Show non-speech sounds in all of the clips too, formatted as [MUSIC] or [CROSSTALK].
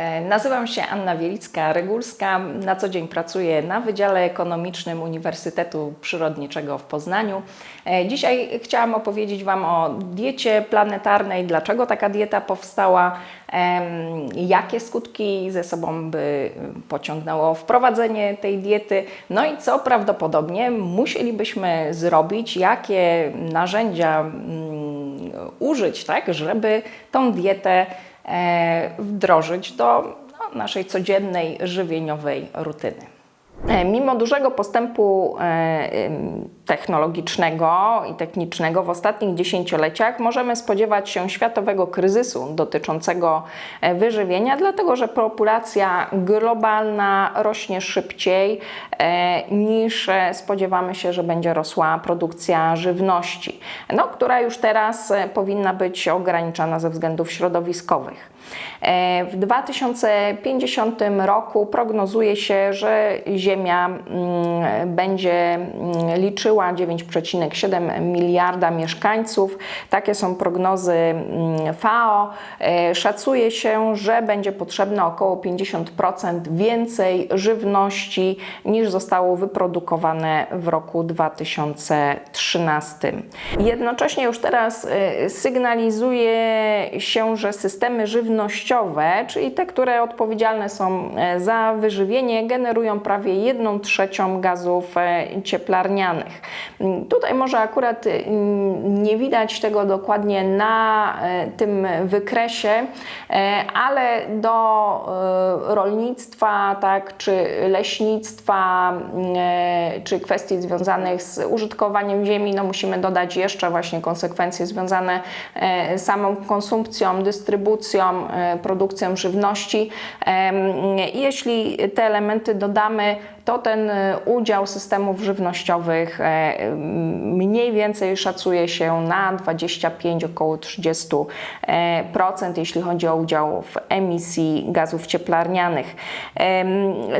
E, Nazywam się Anna Wielicka-Regulska. Na co dzień pracuję na Wydziale Ekonomicznym Uniwersytetu Przyrodniczego w Poznaniu. E, Dzisiaj chciałam opowiedzieć Wam o diecie planetarnej, dlaczego taka dieta powstała, jakie skutki ze sobą by pociągnęło wprowadzenie tej diety, no i co prawdopodobnie musielibyśmy zrobić, jakie narzędzia mm, użyć, tak, żeby tą dietę wdrożyć do no, naszej codziennej żywieniowej rutyny. E, Mimo dużego postępu e, technologicznego i technicznego w ostatnich dziesięcioleciach możemy spodziewać się światowego kryzysu dotyczącego e, wyżywienia, dlatego że populacja globalna rośnie szybciej e, niż e, spodziewamy się, że będzie rosła produkcja żywności, no, która już teraz powinna być ograniczana ze względów środowiskowych. W 2050 roku prognozuje się, że Ziemia mm, będzie mm, liczyła 9,7 miliarda mieszkańców. Takie są prognozy mm, FAO. E, Szacuje się, że będzie potrzebne około 50% więcej żywności niż zostało wyprodukowane w roku 2013. Jednocześnie już teraz e, sygnalizuje się, że systemy żywnościowe, czyli te, które odpowiedzialne są e, za wyżywienie, generują prawie 1 trzecią gazów cieplarnianych. Tutaj może akurat mm, nie widać tego dokładnie na e, tym wykresie, e, ale do e, rolnictwa, tak, czy leśnictwa, czy kwestii związanych z użytkowaniem ziemi, no musimy dodać jeszcze właśnie konsekwencje związane z samą konsumpcją, dystrybucją, produkcją żywności. Jeśli te elementy dodamy, to ten e, udział systemów żywnościowych e, mniej więcej szacuje się na 25, około 30%, e, procent, jeśli chodzi o udział w emisji gazów cieplarnianych. Em,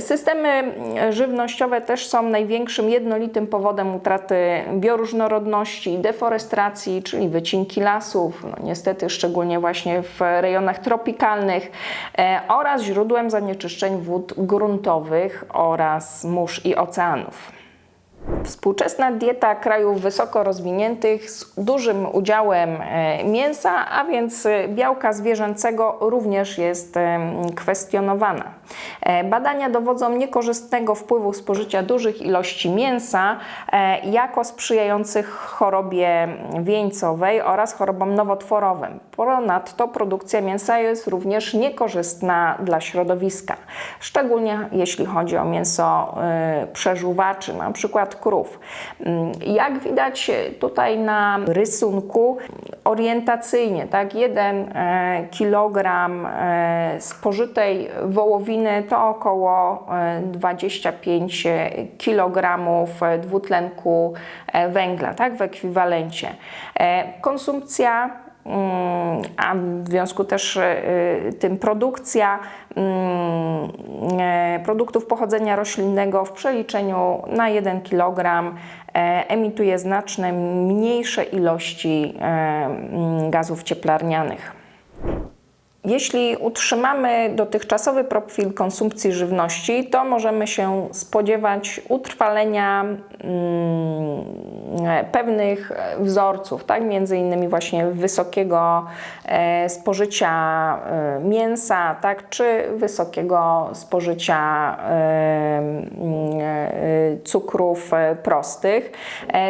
Systemy żywnościowe też są największym jednolitym powodem utraty bioróżnorodności, deforestacji, czyli wycinki lasów, no niestety szczególnie właśnie w rejonach tropikalnych e, oraz źródłem zanieczyszczeń wód gruntowych oraz mórz i oceanów. Współczesna dieta krajów wysoko rozwiniętych z dużym udziałem e, mięsa, a więc e, białka zwierzęcego również jest em, kwestionowana. E, Badania dowodzą niekorzystnego wpływu spożycia dużych ilości mięsa e, jako sprzyjających chorobie wieńcowej oraz chorobom nowotworowym. Ponadto produkcja mięsa jest również niekorzystna dla środowiska, szczególnie jeśli chodzi o mięso e, przeżuwaczy, na przykład krów. Mm, Jak widać tutaj na rysunku orientacyjnie, tak, jeden e, kilogram e, spożytej wołowiny to około e, 25 kilogramów dwutlenku e, węgla, tak, w ekwiwalencie. E, Konsumpcja a w związku też y, tym produkcja mm, e, produktów pochodzenia roślinnego w przeliczeniu na 1 kg e, emituje znacznie mniejsze ilości e, mm, gazów cieplarnianych. Jeśli utrzymamy dotychczasowy profil konsumpcji żywności, to możemy się spodziewać utrwalenia mm, pewnych wzorców, tak? między innymi właśnie wysokiego e, spożycia e, mięsa, tak? czy wysokiego spożycia e, mm, cukrów prostych,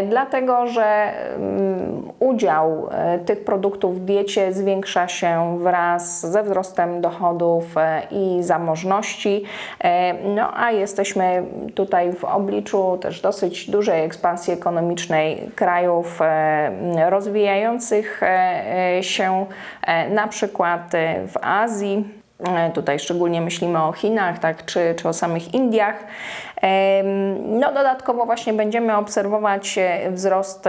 dlatego że mm, udział tych produktów w diecie zwiększa się wraz ze wzrostem dochodów e, i zamożności. E, No a jesteśmy tutaj w obliczu też dosyć dużej ekspansji ekonomicznej krajów e, rozwijających się, na przykład w Azji. Tutaj szczególnie myślimy o Chinach, tak, czy, czy o samych Indiach. No, dodatkowo właśnie będziemy obserwować wzrost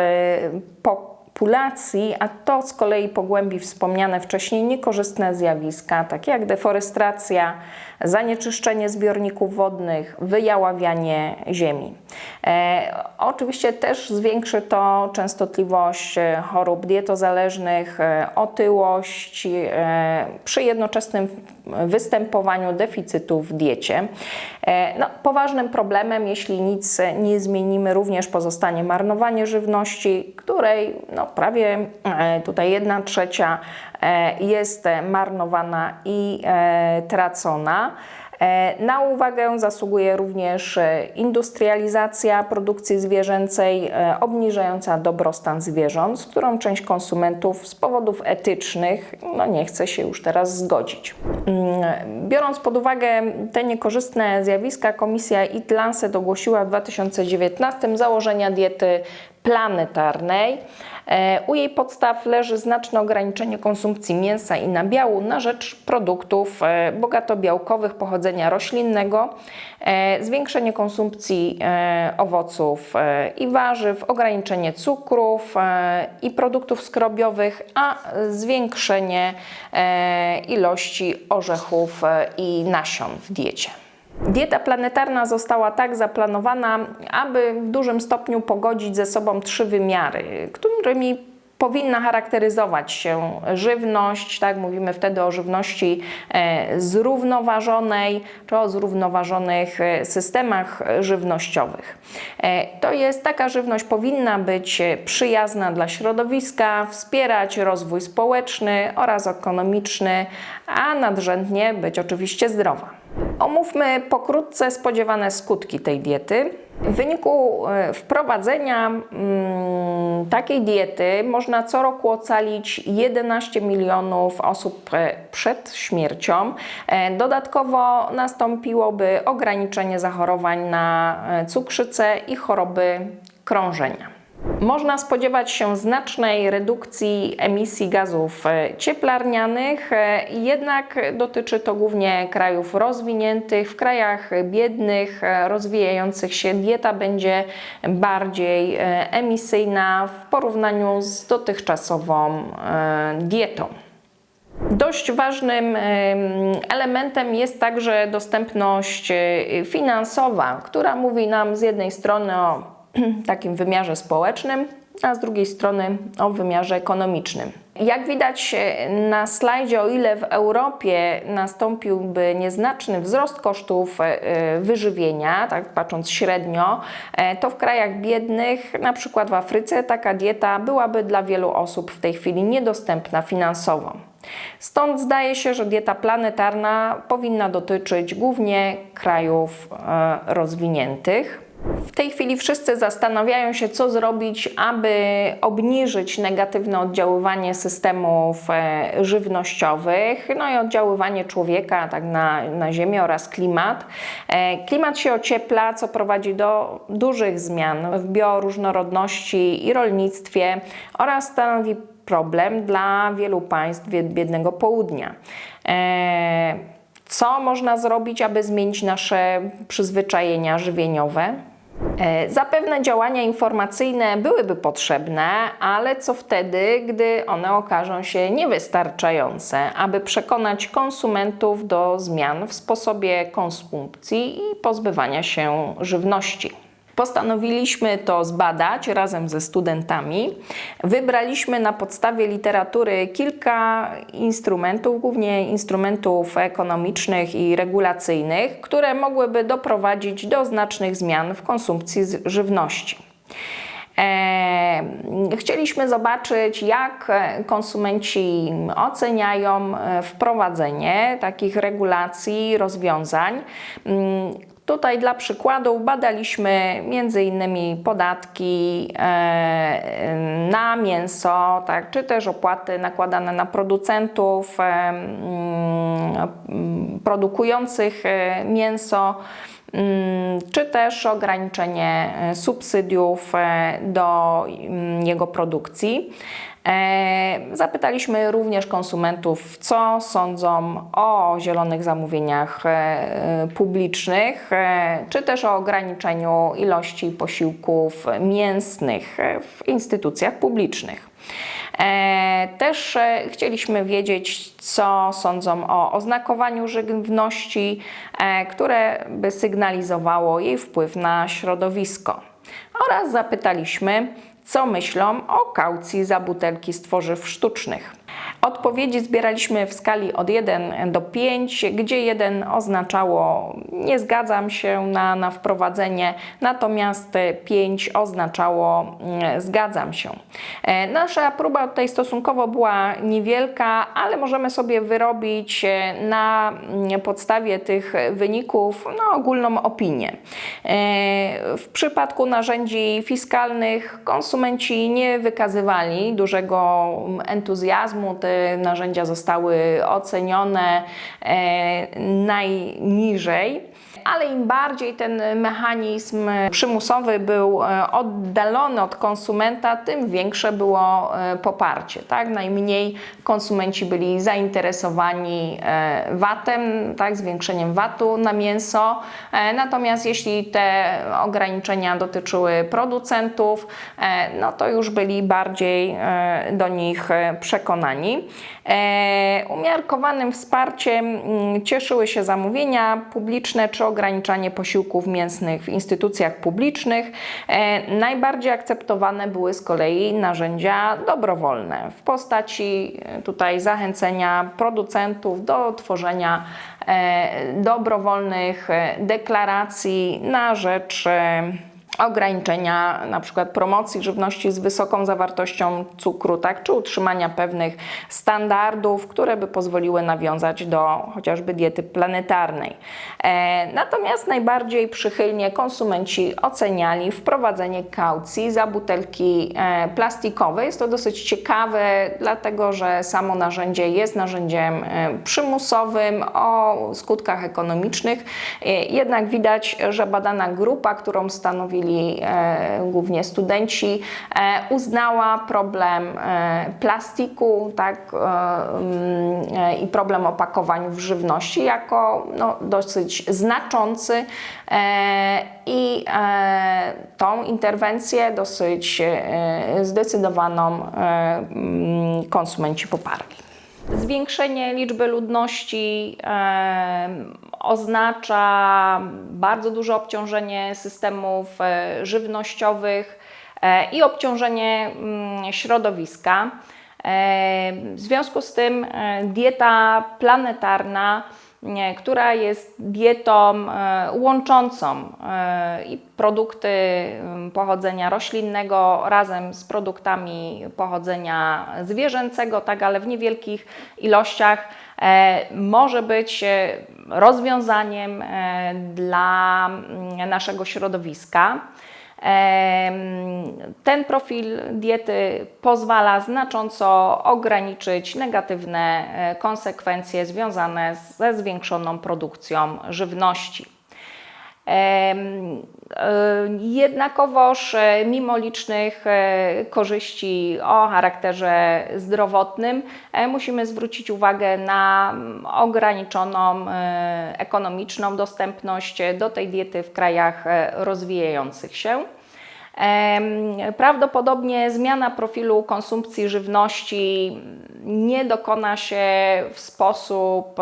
po populacji, a to z kolei pogłębi wspomniane wcześniej niekorzystne zjawiska, takie jak deforestacja, zanieczyszczenie zbiorników wodnych, wyjaławianie ziemi. E, oczywiście też zwiększy to częstotliwość e, chorób dietozależnych, e, otyłość e, przy jednoczesnym występowaniu deficytu w diecie. E, no, poważnym problemem, jeśli nic nie zmienimy, również pozostanie marnowanie żywności, której no, prawie e, tutaj jedna trzecia jest marnowana i e, tracona. E, Na uwagę zasługuje również e, industrializacja produkcji zwierzęcej, e, obniżająca dobrostan zwierząt, z którą część konsumentów z powodów etycznych no, nie chce się już teraz zgodzić. Mm, Biorąc pod uwagę te niekorzystne zjawiska, Komisja Eat Lancet ogłosiła w 2019 założenia diety planetarnej. E, U jej podstaw leży znaczne ograniczenie konsumpcji mięsa i nabiału na rzecz produktów e, bogatobiałkowych pochodzenia roślinnego, e, zwiększenie konsumpcji owoców i warzyw, ograniczenie cukrów i produktów skrobiowych, a zwiększenie ilości orzechów i nasion w diecie. Dieta planetarna została tak zaplanowana, aby w dużym stopniu pogodzić ze sobą trzy wymiary, którymi powinna charakteryzować się żywność, tak mówimy wtedy o żywności e, zrównoważonej, czy o zrównoważonych e, systemach żywnościowych. E, To jest taka żywność powinna być przyjazna dla środowiska, wspierać rozwój społeczny oraz ekonomiczny, a nadrzędnie być oczywiście zdrowa. Omówmy pokrótce spodziewane skutki tej diety. W wyniku e, wprowadzenia mm, takiej diety można co roku ocalić 11 milionów osób e, przed śmiercią. E, Dodatkowo nastąpiłoby ograniczenie zachorowań na cukrzycę i choroby krążenia. Można spodziewać się znacznej redukcji emisji gazów e, cieplarnianych, e, jednak dotyczy to głównie krajów rozwiniętych. W krajach biednych, e, rozwijających się dieta będzie bardziej emisyjna w porównaniu z dotychczasową dietą. Dość ważnym em, elementem jest także dostępność finansowa, która mówi nam z jednej strony o [CLEARS THROAT] takim wymiarze społecznym, a z drugiej strony o wymiarze ekonomicznym. Jak widać e, na slajdzie, o ile w Europie nastąpiłby nieznaczny wzrost kosztów e, e, wyżywienia, tak patrząc średnio, to w krajach biednych, na przykład w Afryce, taka dieta byłaby dla wielu osób w tej chwili niedostępna finansowo. Stąd zdaje się, że dieta planetarna powinna dotyczyć głównie krajów rozwiniętych. W tej chwili wszyscy zastanawiają się, co zrobić, aby obniżyć negatywne oddziaływanie systemów e, żywnościowych, no i oddziaływanie człowieka tak na, na Ziemię oraz klimat. E, Klimat się ociepla, co prowadzi do dużych zmian w bioróżnorodności i rolnictwie oraz stanowi problem dla wielu państw biednego południa. E, Co można zrobić, aby zmienić nasze przyzwyczajenia żywieniowe? E, Zapewne działania informacyjne byłyby potrzebne, ale co wtedy, gdy one okażą się niewystarczające, aby przekonać konsumentów do zmian w sposobie konsumpcji i pozbywania się żywności? Postanowiliśmy to zbadać razem ze studentami. Wybraliśmy na podstawie literatury kilka instrumentów, głównie instrumentów ekonomicznych i regulacyjnych, które mogłyby doprowadzić do znacznych zmian w konsumpcji żywności. E, Chcieliśmy zobaczyć, jak konsumenci oceniają e, wprowadzenie takich regulacji, rozwiązań. Tutaj dla przykładu badaliśmy m.in. podatki e, na mięso, tak, czy też opłaty nakładane na producentów e, mm, produkujących e, mięso mm, czy też ograniczenie subsydiów do mm, jego produkcji. E, Zapytaliśmy również konsumentów, co sądzą o zielonych zamówieniach e, publicznych, e, czy też o ograniczeniu ilości posiłków mięsnych w instytucjach publicznych. Też chcieliśmy wiedzieć, co sądzą o oznakowaniu żywności, które by sygnalizowało jej wpływ na środowisko. Oraz zapytaliśmy, co myślą o kaucji za butelki z tworzyw sztucznych. Odpowiedzi zbieraliśmy w skali od 1 do 5, gdzie 1 oznaczało nie zgadzam się na, na wprowadzenie, natomiast 5 oznaczało mm, zgadzam się. E, Nasza próba tutaj stosunkowo była niewielka, ale możemy sobie wyrobić e, na mm, podstawie tych wyników no, ogólną opinię. E, W przypadku narzędzi fiskalnych konsumenci nie wykazywali dużego entuzjazmu. Narzędzia zostały ocenione e, najniżej. Ale im bardziej ten mechanizm przymusowy był e, oddalony od konsumenta, tym większe było e, poparcie. Tak? Najmniej konsumenci byli zainteresowani e, VAT-em, tak? zwiększeniem VAT-u na mięso. Natomiast jeśli te ograniczenia dotyczyły producentów, no to już byli bardziej do nich przekonani. Umiarkowanym wsparciem mm, cieszyły się zamówienia publiczne czy ograniczanie posiłków mięsnych w instytucjach publicznych. E, Najbardziej akceptowane były z kolei narzędzia dobrowolne w postaci e, tutaj zachęcenia producentów do tworzenia e, dobrowolnych deklaracji na rzecz ograniczenia na przykład promocji żywności z wysoką zawartością cukru, tak, czy utrzymania pewnych standardów, które by pozwoliły nawiązać do chociażby diety planetarnej. E, natomiast najbardziej przychylnie konsumenci oceniali wprowadzenie kaucji za butelki e, plastikowe. Jest to dosyć ciekawe, dlatego że samo narzędzie jest narzędziem e, przymusowym o skutkach ekonomicznych. E, jednak widać, że badana grupa, którą stanowili e, głównie studenci, e, uznała problem e, plastiku tak, mm, i problem opakowań w żywności jako no, dosyć znaczący i tą interwencję dosyć zdecydowaną mm, konsumenci poparli. Zwiększenie liczby ludności oznacza bardzo duże obciążenie systemów e, żywnościowych e, i obciążenie mm, środowiska. E, W związku z tym dieta planetarna, która jest dietą łączącą i produkty mm, pochodzenia roślinnego razem z produktami pochodzenia zwierzęcego, tak, ale w niewielkich ilościach, może być e, rozwiązaniem e, dla mm, naszego środowiska. Ten profil diety pozwala znacząco ograniczyć negatywne e, konsekwencje związane ze zwiększoną produkcją żywności. E, Jednakowoż, e, mimo licznych e, korzyści o charakterze zdrowotnym, musimy zwrócić uwagę na mm, ograniczoną ekonomiczną dostępność do tej diety w krajach rozwijających się. Prawdopodobnie zmiana profilu konsumpcji żywności nie dokona się w sposób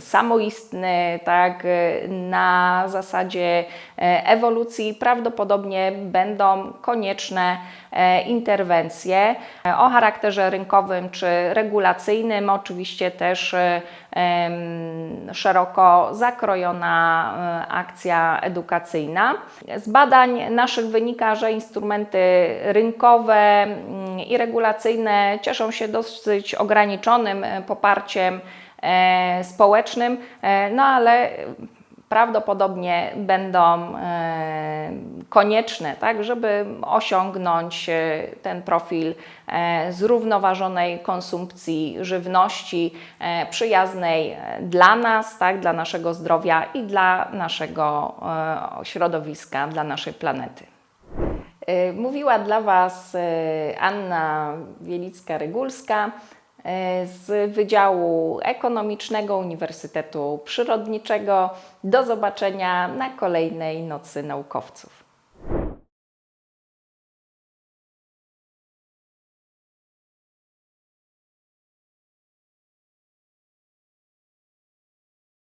samoistny, tak, na zasadzie e, ewolucji. Prawdopodobnie będą konieczne e, interwencje e, o charakterze rynkowym czy regulacyjnym, oczywiście też szeroko zakrojona akcja edukacyjna. Z badań naszych wynika, że instrumenty rynkowe mm, i regulacyjne cieszą się dosyć ograniczonym poparciem społecznym, e, no ale prawdopodobnie będą e, konieczne, tak, żeby osiągnąć e, ten profil e, zrównoważonej konsumpcji żywności, e, przyjaznej e, dla nas, tak, dla naszego zdrowia i dla naszego e, środowiska, dla naszej planety. Mówiła dla Was Anna Wielicka-Rygulska z Wydziału Ekonomicznego Uniwersytetu Przyrodniczego. Do zobaczenia na kolejnej Nocy Naukowców.